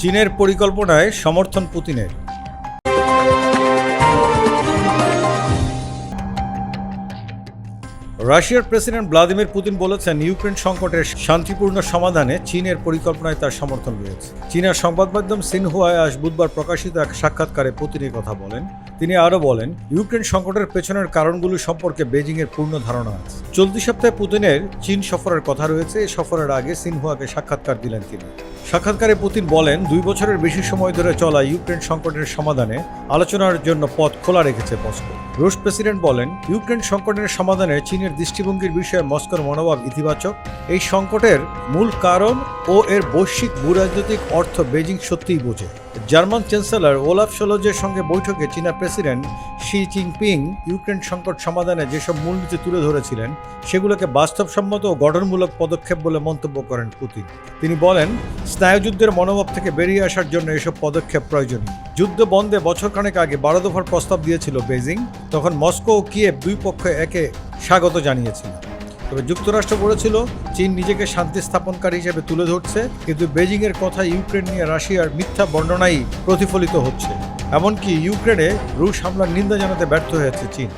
চীনের পরিকল্পনায় সমর্থন পুতিনের। রাশিয়ার প্রেসিডেন্ট ভ্লাদিমির পুতিন বলেছেন, ইউক্রেন সংকটের শান্তিপূর্ণ সমাধানে চীনের পরিকল্পনায় তার সমর্থন রয়েছে। চীনের সংবাদ মাধ্যম সিনহুয়ায় আজ বুধবার প্রকাশিত এক সাক্ষাৎকারে পুতিন কথা বলেন। তিনি আরও বলেন, ইউক্রেন সংকটের পেছনের কারণগুলো সম্পর্কে বেজিংয়ের পূর্ণ ধারণা আছে। চলতি সপ্তাহে পুতিনের চীন সফরের কথা রয়েছে। এই সফরের আগে সিনহুয়াকে সাক্ষাৎকার দিলেন তিনি। সাক্ষাৎকারে পুতিন বলেন, দুই বছরের বেশি সময় ধরে চলা ইউক্রেন সংকটের সমাধানে আলোচনার জন্য পথ খোলা রেখেছে মস্কো। রুশ প্রেসিডেন্ট বলেন, ইউক্রেন সংকটের সমাধানে চীনের দৃষ্টিভঙ্গির বিষয়ে মস্কোর মনোভাব ইতিবাচক। এই সংকটের মূল কারণ ও এর বৈশ্বিক ভূরাজনৈতিক অর্থ বেজিং সত্যিই বোঝে। জার্মান চ্যান্সেলর ওলাফ সোলজের সঙ্গে বৈঠকে চীনা প্রেসিডেন্ট শি জিনপিং ইউক্রেন সংকট সমাধানে যেসব মূলনীতি তুলে ধরেছিলেন, সেগুলোকে বাস্তবসম্মত ও গঠনমূলক পদক্ষেপ বলে মন্তব্য করেন পুতিন। তিনি বলেন, স্নায়ুযুদ্ধের মনোভাব থেকে বেরিয়ে আসার জন্য এসব পদক্ষেপ প্রয়োজনীয়। যুদ্ধ বন্ধে বছরখানেক আগে বারো দফার প্রস্তাব দিয়েছিল বেজিং তখন মস্কো ও কিয়েভ দুই পক্ষ একে স্বাগত জানিয়েছিল। তবে যুক্তরাষ্ট্র বলেছিল, চীন নিজেকে শান্তি স্থাপনকারী হিসেবে তুলে ধরছে, কিন্তু বেজিংয়ের কথা ইউক্রেন নিয়ে রাশিয়ার মিথ্যা বর্ণনাই প্রতিফলিত হচ্ছে। এমনকি ইউক্রেনে রুশ হামলার নিন্দা জানাতে ব্যর্থ হয়েছে চীন।